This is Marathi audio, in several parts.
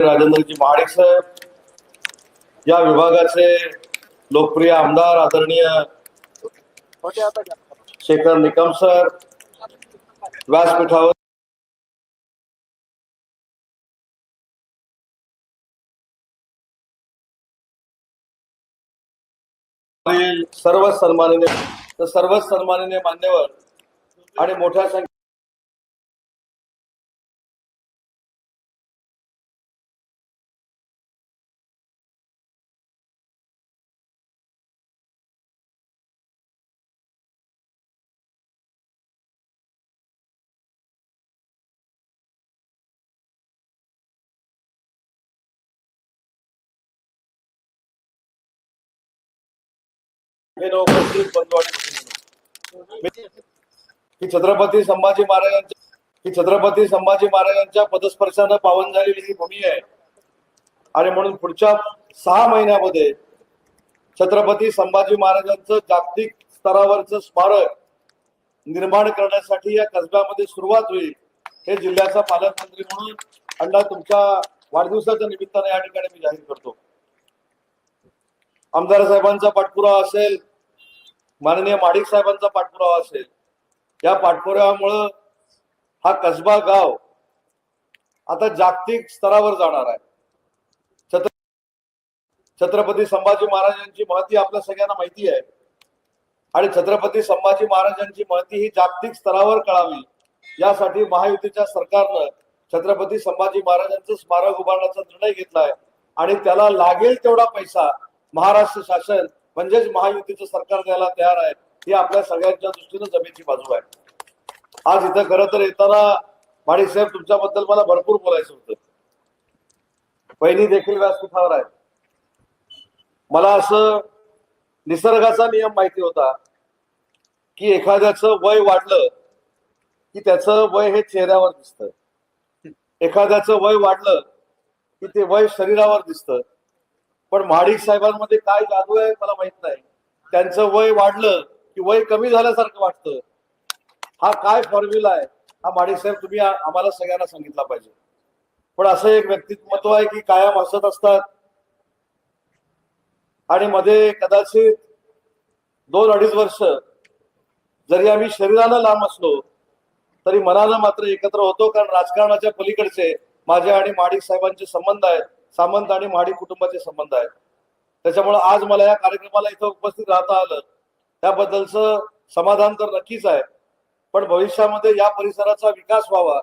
राजेंद्रजी महाडिक साहेब या विभागाचे लोकप्रिय आमदार आदरणीय शेखर निकम सर व्यासपीठावर सर्व सन्माननीय तर सर्व सन्माननीय मान्यवर आणि मोठ्या संख्येने हे म्हणजे छत्रपती संभाजी महाराजांच्या ही छत्रपती संभाजी महाराजांच्या पदस्पर्शानं पावन झालेली ही भूमी आहे. आणि म्हणून पुढच्या सहा महिन्यामध्ये छत्रपती संभाजी महाराजांचं जागतिक स्तरावरचं स्मारक निर्माण करण्यासाठी या कसब्यामध्ये सुरुवात होईल हे जिल्ह्याचा पालकमंत्री म्हणून अण्णा तुमच्या वाढदिवसाच्या निमित्ताने या ठिकाणी मी जाहीर करतो. आमदार साहेबांचा पाठपुरावा असेल माननीय माडिक साहेबांचा पाठपुरावा असेल. या पाठपुराव्यामुळं हा कसबा गाव आता जागतिक स्तरावर जाणार आहे. छत्र छत्रपती संभाजी महाराजांची महती आपल्या सगळ्यांना माहिती आहे. आणि छत्रपती संभाजी महाराजांची महती ही जागतिक स्तरावर कळावी यासाठी महायुतीच्या सरकारनं छत्रपती संभाजी महाराजांचं स्मारक उभारण्याचा निर्णय घेतलाय. आणि त्याला लागेल तेवढा पैसा महाराष्ट्र शासन म्हणजेच महायुतीचं सरकार द्यायला तयार आहे ही आपल्या सगळ्यांच्या दृष्टीनं जमेची बाजू आहे. आज इथं खरं तर येताना माडी साहेब तुमच्याबद्दल मला भरपूर बोलायचं होतं. बहिणी देखील व्यासपीठावर आहे. मला असं निसर्गाचा नियम माहिती होता की एखाद्याचं वय वाढलं की त्याचं वय हे चेहऱ्यावर दिसतं. एखाद्याचं वय वाढलं की ते वय शरीरावर दिसतं. पण महाडिक साहेबांमध्ये काय जादू आहे मला माहीत नाही. त्यांचं वय वाढलं की वय कमी झाल्यासारखं वाटतं. हा काय फॉर्म्युला आहे? हा महाडिक साहेब तुम्ही आम्हाला सगळ्यांना सांगितला पाहिजे. पण असं एक व्यक्तिमत्व आहे की कायम हसत असतात. आणि मध्ये कदाचित दोन अडीच वर्ष जरी आम्ही शरीरानं लांब असलो तरी मनानं मात्र एकत्र होतो कारण राजकारणाच्या पलीकडचे माझे आणि माडिक साहेबांचे संबंध आहेत. सामंत आणि माडिक कुटुंबाचे संबंध आहेत. त्याच्यामुळे आज मला या कार्यक्रमाला इथं उपस्थित राहता आलं. त्याबद्दलचं समाधान तर नक्कीच आहे. पण भविष्यामध्ये या परिसराचा विकास व्हावा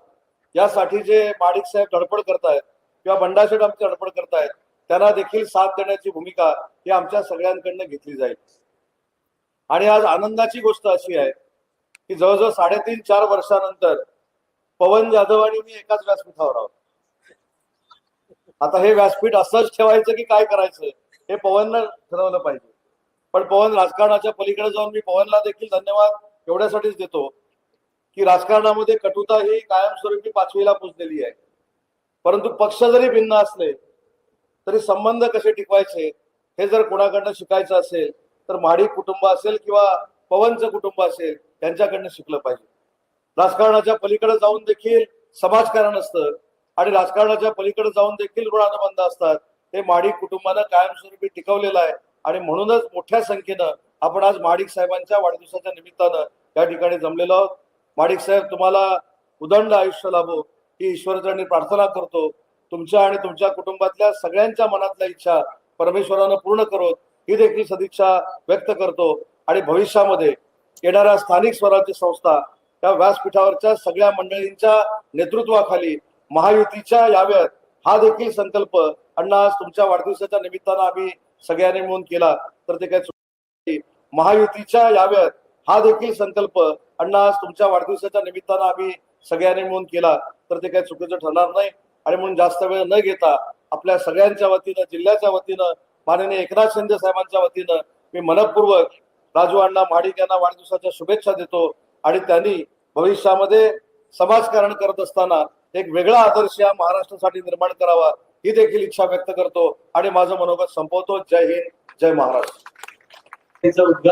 यासाठी जे माडिक साहेब धडपड करतायत किंवा बंडाशेठ आमची धडपड करतायत त्यांना देखील साथ देण्याची भूमिका ही आमच्या सगळ्यांकडनं घेतली जाईल. आणि आज आनंदाची गोष्ट अशी आहे की जवळजवळ साडेतीन चार वर्षानंतर पवन जाधव आणि मी एकाच व्यासपीठावर आहोत. आता हे व्यासपीठ असंच ठेवायचं की काय करायचं? हे पवननं ठरवलं पाहिजे. पण पवन राजकारणाच्या पलीकडे जाऊन मी पवनला देखील धन्यवाद एवढ्यासाठीच देतो की राजकारणामध्ये कटुता ही कायमस्वरूपी पाचवीला पुजलेली आहे. परंतु पक्ष जरी भिन्न असले तरी संबंध कसे टिकवायचे हे जर कोणाकडनं शिकायचं असेल तर माडी कुटुंब असेल किंवा पवनचं कुटुंब असेल त्यांच्याकडनं शिकलं पाहिजे. राजकारणाच्या पलीकडे जाऊन देखील समाजकारण असतं आणि राजकारणाच्या पलीकडे जाऊन देखील ऋणानुबंध असतात. हे महाडिक कुटुंबानं कायमस्वरूपी टिकवलेलं आहे. आणि म्हणूनच मोठ्या संख्येनं आपण आज महाडिक साहेबांच्या वाढदिवसाच्या निमित्तानं या ठिकाणी जमलेलो आहोत. माडिक साहेब तुम्हाला उदंड आयुष्य लाभो ही ईश्वरचरणी प्रार्थना करतो. तुमच्या आणि तुमच्या कुटुंबातल्या सगळ्यांच्या मनातल्या इच्छा परमेश्वरानं पूर्ण करोत. ही देखील सदिच्छा व्यक्त करतो. आणि भविष्यामध्ये येणाऱ्या स्थानिक स्वराज्य संस्था त्या व्यासपीठावरच्या सगळ्या मंडळींच्या नेतृत्वाखाली महायुतीच्या याव्यात हा देखील संकल्प अण्णा आज तुमच्या वाढदिवसाच्या निमित्तानं आम्ही सगळ्यांनी मिळून केला तर ते काय महायुतीच्या याव्यात हा देखील संकल्प अण्णा आज तुमच्या वाढदिवसाच्या निमित्तानं आम्ही सगळ्यांनी मिळून केला तर ते काही चुकीचं ठरणार नाही. आणि म्हणून जास्त वेळ न घेता आपल्या सगळ्यांच्या वतीनं जिल्ह्याच्या वतीनं माननीय एकनाथ शिंदे साहेबांच्या वतीनं मी मनपूर्वक राजू अण्णा महाडिक यांना वाढदिवसाच्या शुभेच्छा देतो. आणि त्यांनी भविष्यामध्ये समाजकारण करत असताना एक वेगळा आदर्श या महाराष्ट्रासाठी निर्माण करावा ही देखील इच्छा व्यक्त करतो आणि माझं मनोगत संपवतो. जय हिंद जय महाराष्ट्र. उद्घाटन